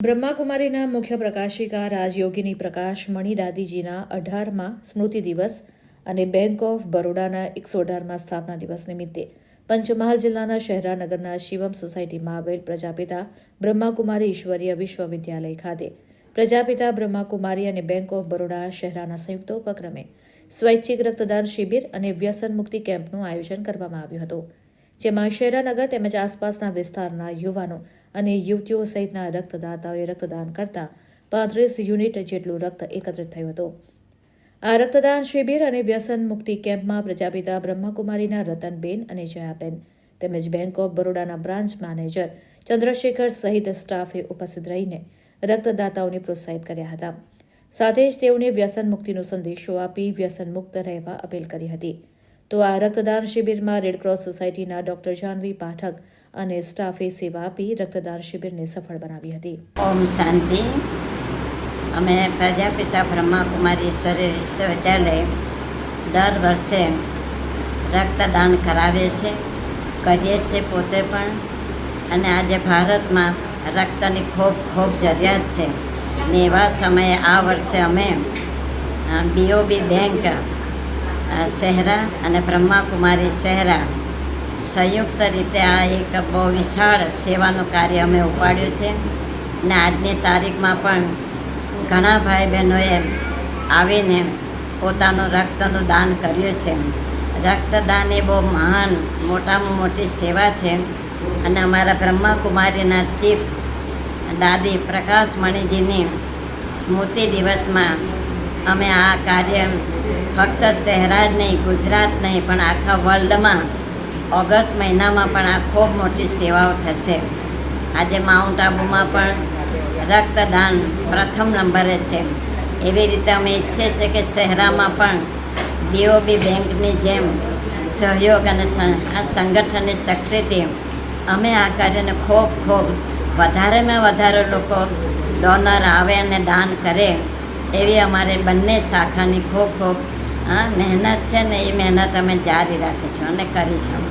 બ્રહ્માકુમારીના મુખ્ય પ્રકાશિકા રાજયોગીની પ્રકાશ મણિદાદીજીના અઢારમાં સ્મૃતિ દિવસ અને બેંક ઓફ બરોડાના એકસો અઢારમાં સ્થાપના દિવસ નિમિત્તે પંચમહાલ જિલ્લાના શહેરાનગરના શિવમ સોસાયટીમાં આવેલ પ્રજાપિતા બ્રહ્માકુમારી ઈશ્વરીય વિશ્વવિદ્યાલય ખાતે પ્રજાપિતા બ્રહ્માકુમારી અને બેંક ઓફ બરોડા શહેરાના સંયુક્ત ઉપક્રમે સ્વૈચ્છિક રક્તદાન શિબિર અને વ્યસન મુક્તિ કેમ્પનું આયોજન કરવામાં આવ્યું હતું. જેમાં શેરાનગર તેમજ આસપાસના વિસ્તારના યુવાનો અને યુવતીઓ સહિતના રક્તદાતાઓએ રક્તદાન કરતા પાંત્રીસ યુનિટ જેટલું રક્ત એકત્રિત થયું હતું. આ રક્તદાન શિબિર અને વ્યસન મુક્તિ કેમ્પમાં પ્રજાપિતા બ્રહ્મકુમારીના રતનબેન અને જયાબેન તેમજ બેંક ઓફ બરોડાના બ્રાન્ચ મેનેજર ચંદ્રશેખર સહિત સ્ટાફે ઉપસ્થિત રહીને રક્તદાતાઓને પ્રોત્સાહિત કર્યા હતા. સાથે જ તેઓને વ્યસન મુક્તિનો સંદેશો આપી વ્યસન મુક્ત રહેવા અપીલ કરી હતી. તો આ રક્તદાન શિબિરમાં રેડક્રોસ સોસાયટીના ડોક્ટર જાનવી પાઠક અને સ્ટાફે સેવા આપી રક્તદાન શિબિરને સફળ બનાવી હતી. ઓમ શાંતિ. અમે પ્રજાપિતા બ્રહ્માકુમારી ઈશ્વરી વિશ્વવિદ્યાલય દર વર્ષે રક્તદાન કરાવીએ છીએ કરીએ છીએ પોતે પણ. અને આજે ભારતમાં રક્તની ખૂબ ખૂબ જરૂરિયાત છે. ને એવા સમયે આ વર્ષે અમે બીઓબી બેંક અ, શહેરા અને બ્રહ્માકુમારી શહેરા સંયુક્ત રીતે આ એક બહુ વિશાળ સેવાનું કાર્ય અમે ઉપાડ્યું છે. ને આજની તારીખમાં પણ ઘણા ભાઈ બહેનોએ આવીને પોતાનું રક્તનું દાન કર્યું છે. રક્તદાન એ બહુ મહાન મોટામાં મોટી સેવા છે. અને અમારા બ્રહ્માકુમારીના ચીફ દાદી પ્રકાશ મણિજીની સ્મૃતિ દિવસમાં અમે આ કાર્ય ફક્ત શહેરા જ નહીં, ગુજરાત નહીં, પણ આખા વર્લ્ડમાં ઓગસ્ટ મહિનામાં પણ આ ખૂબ મોટી સેવાઓ થશે. આજે માઉન્ટ આબુમાં પણ રક્તદાન પ્રથમ નંબરે છે. એવી રીતે અમે ઈચ્છીએ છીએ કે શહેરામાં પણ બીઓબી બેંકની જેમ સહયોગ અને આ સંગઠનની શક્તિથી અમે આ કાર્યને ખૂબ ખૂબ વધારેમાં વધારે લોકો ડોનર આવે અને દાન કરે. એવી અમારે બંને શાખાની ખૂબ ખૂબ મહેનત છે ને એ મહેનત અમે જારી રાખીશું અને કરીશું.